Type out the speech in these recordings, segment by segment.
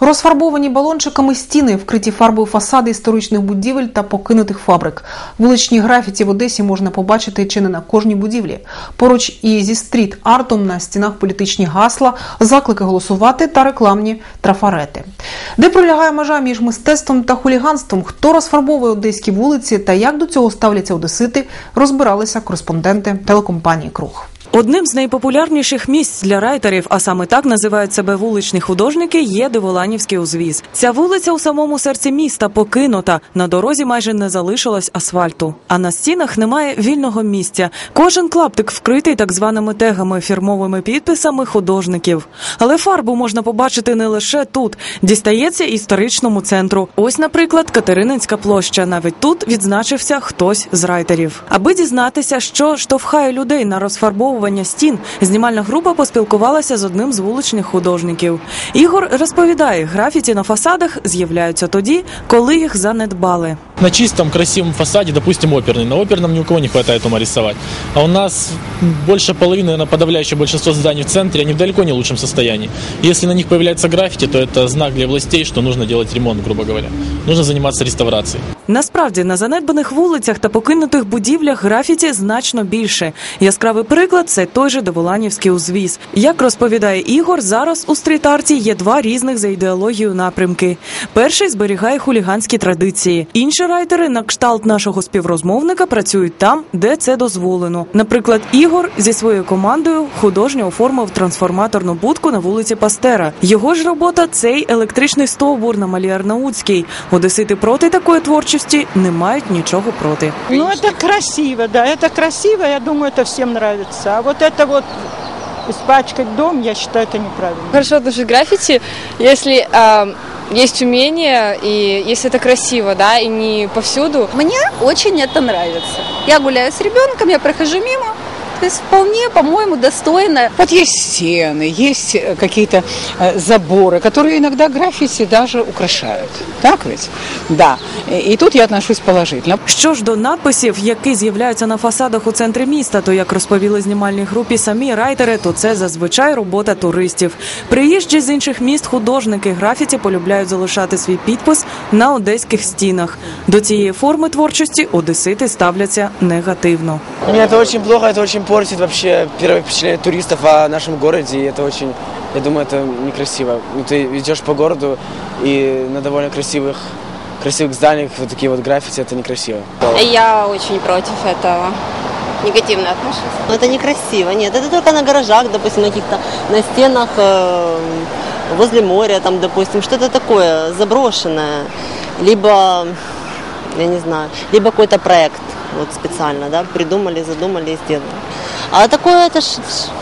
Розфарбовані балончиками стіни, вкриті фарбою фасади історичних будівель та покинутих фабрик. Вуличні графіті в Одесі можна побачити чи не на кожній будівлі. Поруч і зі стріт-артом на стінах політичні гасла, заклики голосувати та рекламні трафарети. Де пролягає межа між мистецтвом та хуліганством, хто розфарбовує одеські вулиці та як до цього ставляться одесити, розбиралися кореспонденти телекомпанії Круг. Одним з найпопулярніших місць для райтерів, а саме так називають себе вуличні художники, є Деволанівський узвіз. Ця вулиця у самому серці міста покинута. На дорозі майже не залишилось асфальту, а на стінах немає вільного місця. Кожен клаптик вкритий так званими тегами, фірмовими підписами художників. Але фарбу можна побачити не лише тут, дістається історичному центру. Ось, наприклад, Катерининська площа. Навіть тут відзначився хтось з райтерів. Аби дізнатися, що штовхає людей на розфарбовування стін, знімальна група поспілкувалася з одним з вуличних художників. Ігор розповідає, графіті на фасадах з'являються тоді, коли їх занедбали На чистом, красивом фасаде, допустим, оперный. На оперном ни у кого не хватает ума рисовать. А у нас больше половины, наверное, подавляющее большинство зданий в центре, они в далеко не лучшем состоянии. Если на них появляется граффити, то это знак для властей, что нужно делать ремонт, грубо говоря. Нужно заниматься реставрацией. Насправді на занедбаних вулицях та покинутих будівлях графіті значно більше. Яскравий приклад це той же Доволанівський узвіз. Як розповідає Ігор, зараз у стріт-арті є два різних за ідеологією напрямки. Перший зберігає хуліганські традиції. Інші райтери на кшталт нашого співрозмовника працюють там, де це дозволено. Наприклад, Ігор зі своєю командою художньо оформив трансформаторну будку на вулиці Пастера. Його ж робота цей електричний стовбур на Малій Арнаутській. Одесити проти такої творчості не мають нічого проти. Ну, это красиво, да, это красиво, я думаю, это всем нравится. А вот это вот испачкать дом, я считаю, это неправильно. Хорошо отношусь к граффити, если а, есть умение и если это красиво, да, и не повсюду. Мне очень это нравится. Я гуляю с ребенком, я прохожу мимо. То есть вполне, по-моему, достойно. Вот есть стены, есть э, какие-то э, заборы, которые иногда граффити даже украшают. Так ведь? Да. И, и тут я отношусь положительно. Що ж до надписів, які з'являються на фасадах у центрі міста, то як розповіли знімальній групі самі райтери, то це зазвичай робота туристів. Приїжджі з інших міст художники графіті полюбляють залишати свій підпис на одеських стінах. До цієї форми творчості одесити ставляться негативно. Мне это очень плохо, это очень портит вообще первое впечатление туристов о нашем городе. И это очень, я думаю, это некрасиво. Ну, ты идешь по городу и на довольно красивых, красивых зданиях вот такие вот граффити, это некрасиво. Я очень против этого. Негативно отношусь. Но это некрасиво. Нет, это только на гаражах, допустим, на каких-то на стенах э, возле моря, там, допустим, что-то такое заброшенное. Либо, я не знаю, либо какой-то проект вот специально, да, придумали, задумали и сделали. А такое это ж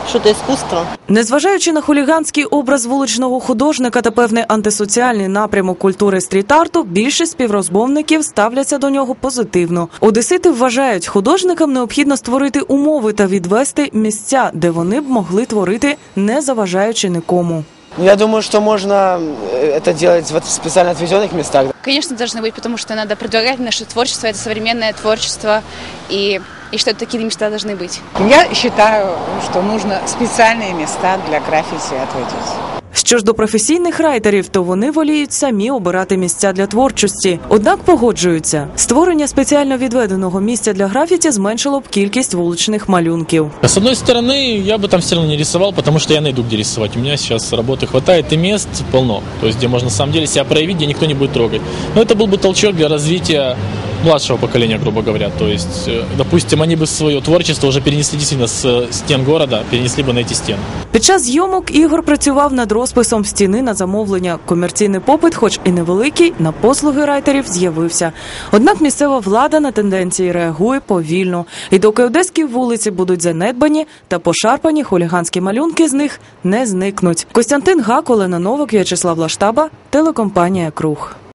что-то искусство. Незважаючи на хуліганський образ вуличного художника та певний антисоціальний напрямок культури стріт-арту, більшість співрозмовників ставляться до нього позитивно. Одесити вважають, художникам необхідно створити умови та відвести місця, де вони б могли творити, не заважаючи нікому. Ну, я думаю, что можно э, это делать в специально отведенных местах. Конечно, должны быть, потому что надо предлагать наше творчество, это современное творчество, и, и что такие места должны быть. Я считаю, что нужно специальные места для граффити отводить. Що ж до професійних райтерів, то вони воліють самі обирати місця для творчості. Однак погоджуються, створення спеціально відведеного місця для графіті зменшило б кількість вуличних малюнків. С одной стороны, я бы там все равно не рисовал, потому что я найду, где рисовать. У меня сейчас работы хватает и мест полно. То есть, где можно на самом деле себя проявить, где никто не будет трогать. Но это был бы толчок для развития младшего поколения, грубо говоря. То есть, э, допустим, они бы свое творчество уже перенесли действительно с э, стен города, перенесли бы на эти стены. Під час зйомок Ігор працював над розписом стіни на замовлення. Комерційний попит, хоч і невеликий, на послуги райтерів з'явився. Однак місцева влада на тенденції реагує повільно. І доки одеські вулиці будуть занедбані та пошарпані, хуліганські малюнки з них не зникнуть. Костянтин Гак, Олена Новик, В'ячеслав Лаштаба, телекомпанія Круг.